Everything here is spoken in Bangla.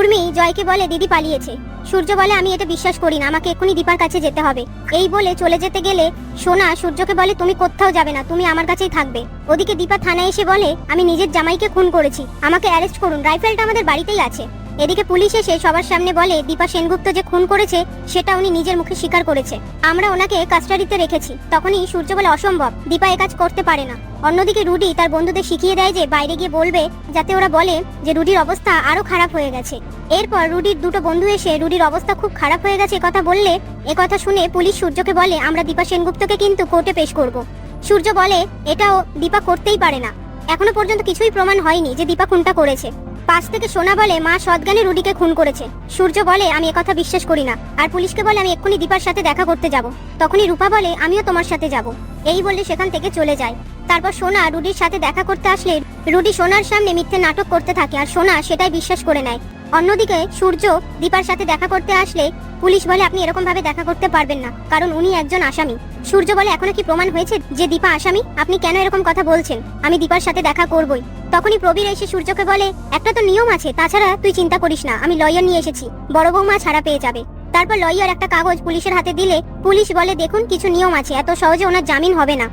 উর্মি জয়কে বলে দিদি পালিয়েছে। সূর্য বলে, আমি এটা বিশ্বাস করি না, আমাকে এক্ষুনি দীপার কাছে যেতে হবে। এই বলে চলে যেতে গেলে সোনা সূর্যকে বলে, তুমি কোথাও যাবে না, তুমি আমার কাছেই থাকবে। ওদিকে দীপা থানায় এসে বলে, আমি নিজের জামাইকে খুন করেছি, আমাকে অ্যারেস্ট করুন, রাইফেলটা আমাদের বাড়িতেই আছে। এদিকে পুলিশ এসে সবার সামনে বলে, দীপা সেনগুপ্ত যে খুন করেছে, সেটা উনি নিজের মুখে স্বীকার করেছে। আমরা ওনাকে কাস্টাডিতে রেখেছি। তখনই সূর্য বলে, অসম্ভব, দীপা কাজ করতে পারে না। অন্যদিকে রুডি তার বন্ধুদের শিখিয়ে দেয় যে, বাইরে গিয়ে বলবে, যাতে ওরা বলে যে, রুডির অবস্থা আরও খারাপ হয়ে গেছে। এরপর রুডির দুটো বন্ধু এসে, রুডির অবস্থা খুব খারাপ হয়ে গেছে কথা বললে? কথা শুনে পুলিশ সূর্যকে বলে, আমরা দীপা সেনগুপ্তকে কিন্তু কোর্টে পেশ করব। সূর্য বলে, এটাও দীপা করতেই পারে না। এখনও পর্যন্ত কিছুই প্রমাণ হয়নি যে, দীপা খুনটা করেছে। পাশ থেকে সোনা বলে মা সৎজ্ঞানে রুডিকে খুন করেছে। সূর্য বলে, আমি একথা বিশ্বাস করি না। আর পুলিশকে বলে, আমি এক্ষুনি দীপার সাথে দেখা করতে যাব। তখনই রূপা বলে, আমিও তোমার সাথে যাব। এই বলে সেখান থেকে চলে যায়। তারপর সোনা রুডির সাথে দেখা করতে আসলে রুডি সোনার সামনে মিথ্যে নাটক করতে থাকে আর সোনা সেটাই বিশ্বাস করে নেয়। অন্যদিকে সূর্য দীপার সাথে দেখা করতে আসলে পুলিশ বলে, আপনি এরকম ভাবে দেখা করতে পারবেন না, কারণ উনি একজন আসামি। সূর্য বলে, এখনও কি প্রমাণ হয়েছে যে দীপা আসামি? আপনি কেন এরকম কথা বলছেন? আমি দীপার সাথে দেখা করবই। তখনই প্রবীর এসে সূর্যকে বলে, একটা তো নিয়ম আছে, তাছাড়া তুই চিন্তা করিস না, আমি লয়ার নিয়ে এসেছি, বড় বৌমা ছাড়া পেয়ে যাবে। তারপর লয়ার একটা কাগজ পুলিশের হাতে দিলে, পুলিশ বলে, দেখুন, কিছু নিয়ম আছে, এত সহজে ওনার জামিন হবে না।